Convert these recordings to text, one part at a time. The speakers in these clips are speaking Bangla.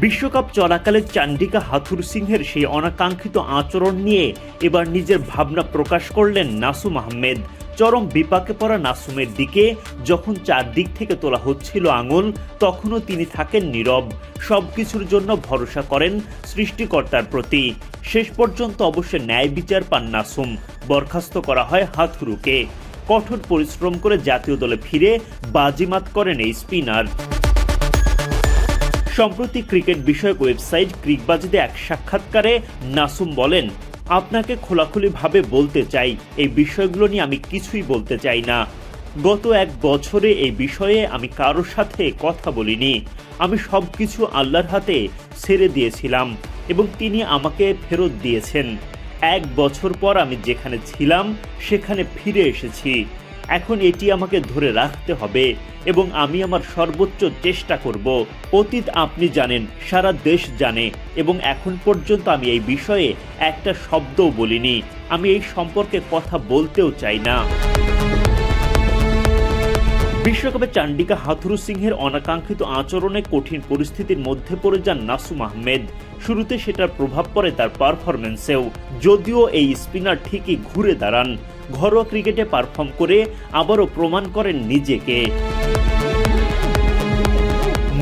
বিশ্বকাপ চলাকালে চান্ডিকা হাথুর সিংহের সেই অনাকাঙ্ক্ষিত আচরণ নিয়ে এবার নিজের ভাবনা প্রকাশ করলেন নাসুম আহমেদ। চরম বিপাকে পড়া নাসুমের দিকে যখন চারদিক থেকে তোলা হচ্ছিল আঙুল, তখনও তিনি থাকেন নীরব। সবকিছুর জন্য ভরসা করেন সৃষ্টিকর্তার প্রতি। শেষ পর্যন্ত অবশ্য ন্যায় বিচার পান নাসুম। বরখাস্ত করা হয় হাথুরুকে। কঠোর পরিশ্রম করে জাতীয় দলে ফিরে বাজিমাত করেন এই স্পিনার। সম্প্রতি ক্রিকেট বিষয়ক ওয়েবসাইট ক্রিকবাজিতে এক সাক্ষাৎকারে নাসুম বলেন, আপনাকে খোলাখুলিভাবে বলতে চাই, এই বিষয়গুলো নিয়ে আমি কিছুই বলতে চাই না। গত এক বছরে এই বিষয়ে আমি কারোর সাথে কথা বলিনি। আমি সব কিছু আল্লাহর হাতে ছেড়ে দিয়েছিলাম এবং তিনি আমাকে ফেরত দিয়েছেন। এক বছর পর আমি যেখানে ছিলাম, সেখানে ফিরে এসেছি। এখন এটি আমাকে ধরে রাখতে হবে এবং আমি আমার সর্বোচ্চ চেষ্টা করব। অতীত আপনি জানেন, সারা দেশ জানে এবং এখন পর্যন্ত আমি এই বিষয়ে একটা শব্দও বলিনি। আমি এই সম্পর্কে কথা বলতেও চাই না। বিশ্বকাপে চান্ডিকা হাথুরু সিংহের অনাকাঙ্ক্ষিত আচরণে কঠিন পরিস্থিতির মধ্যে পড়ে যান নাসুম আহমেদ। শুরুতে সেটার প্রভাব পড়ে তার পারফরমেন্সেও যদিও এই স্পিনার ঠিকই ঘুরে দাঁড়ান। ঘরোয়া ক্রিকেটে পারফর্ম করে আবারও প্রমাণ করেন নিজেকে।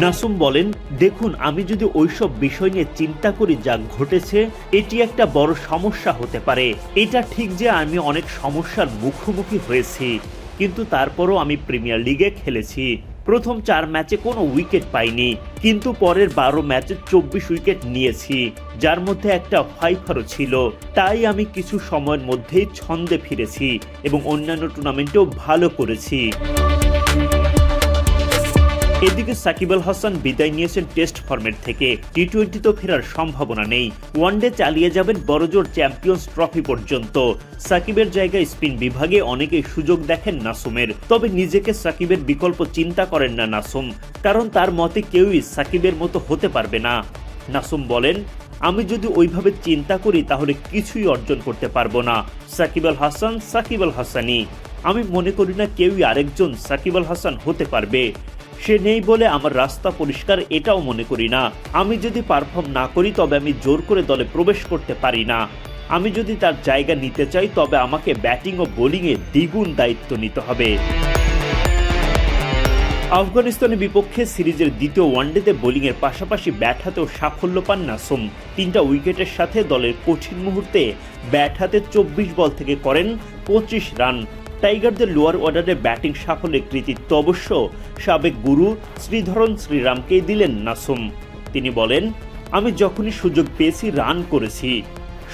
নাসুম বলেন, দেখুন, আমি যদি ওইসব বিষয় নিয়ে চিন্তা করি যা ঘটেছে, এটি একটা বড় সমস্যা হতে পারে। এটা ঠিক যে আমি অনেক সমস্যার মুখোমুখি হয়েছি, কিন্তু তারপরও আমি প্রিমিয়ার লিগে খেলেছি। প্রথম চার ম্যাচে কোনো উইকেট পাইনি, কিন্তু পরের বারো ম্যাচে চব্বিশ উইকেট নিয়েছি, যার মধ্যে একটা ফাইফারও ছিল। তাই আমি কিছু সময়ের মধ্যেই ছন্দে ফিরেছি এবং অন্যান্য টুর্নামেন্টেও ভালো করেছি। এদিকে সাকিব আল হাসান বিদায় নিয়েছেন টেস্ট ফর্মেট থেকে। টি টোয়েন্টিতেও ফেরার সম্ভাবনা নেই। ওয়ানডে চালিয়ে যাবেন বড়জোর চ্যাম্পিয়ন্স ট্রফি পর্যন্ত। সাকিবের জায়গায় স্পিন বিভাগে অনেকেই সুযোগ দেখেন নাসুমের। তবে নিজেকে সাকিবের বিকল্প চিন্তা করেন না নাসুম। কারণ তার মতে কেউই সাকিবের মতো হতে পারবে না। নাসুম বলেন, আমি যদি ওইভাবে চিন্তা করি তাহলে কিছুই অর্জন করতে পারব না। সাকিব আল হাসান সাকিব আল হাসানি। আমি মনে করি না কেউই আরেকজন সাকিব আল হাসান হতে পারবে। সে নেই বলে আমার রাস্তা পরিষ্কার এটাও মনে করি না। আমি যদি পারফর্ম না করি, তবে আমি জোর করে দলে প্রবেশ করতে পারি না। আমি যদি তার জায়গা নিতে চাই, তবে আমাকে ব্যাটিং ও বোলিংয়ে দ্বিগুণ দায়িত্ব নিতে হবে। আফগানিস্তানের বিপক্ষে সিরিজের দ্বিতীয় ওয়ানডেতে বোলিংয়ের পাশাপাশি ব্যাট হাতেও সাফল্য পান নাসুম। তিনটা উইকেটের সাথে দলের কঠিন মুহূর্তে ব্যাট হাতে চব্বিশ বল থেকে করেন পঁচিশ রান। টাইগারদের লোয়ার অর্ডারে ব্যাটিং সাফল্যের কৃতিত্ব অবশ্য সাবেক গুরু শ্রীধরন শ্রীরামকেই দিলেন নাসুম। তিনি বলেন, আমি যখনই সুযোগ পেয়েছি রান করেছি।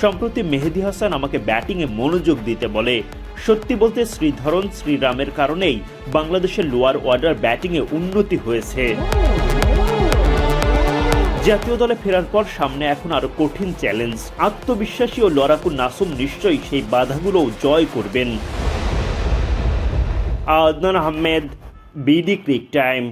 সম্প্রতি মেহেদি হাসান আমাকে ব্যাটিংয়ে মনোযোগ দিতে বলে। সত্যি বলতে শ্রীধরন শ্রীরামের কারণেই বাংলাদেশের লোয়ার অর্ডার ব্যাটিংয়ে উন্নতি হয়েছে। জাতীয় দলে ফেরার পর সামনে এখন আরও কঠিন চ্যালেঞ্জ আত্মবিশ্বাসী ও লড়াকু নাসুম নিশ্চয়ই সেই বাধাগুলো জয় করবেন। Adnan Ahmed BD crick time.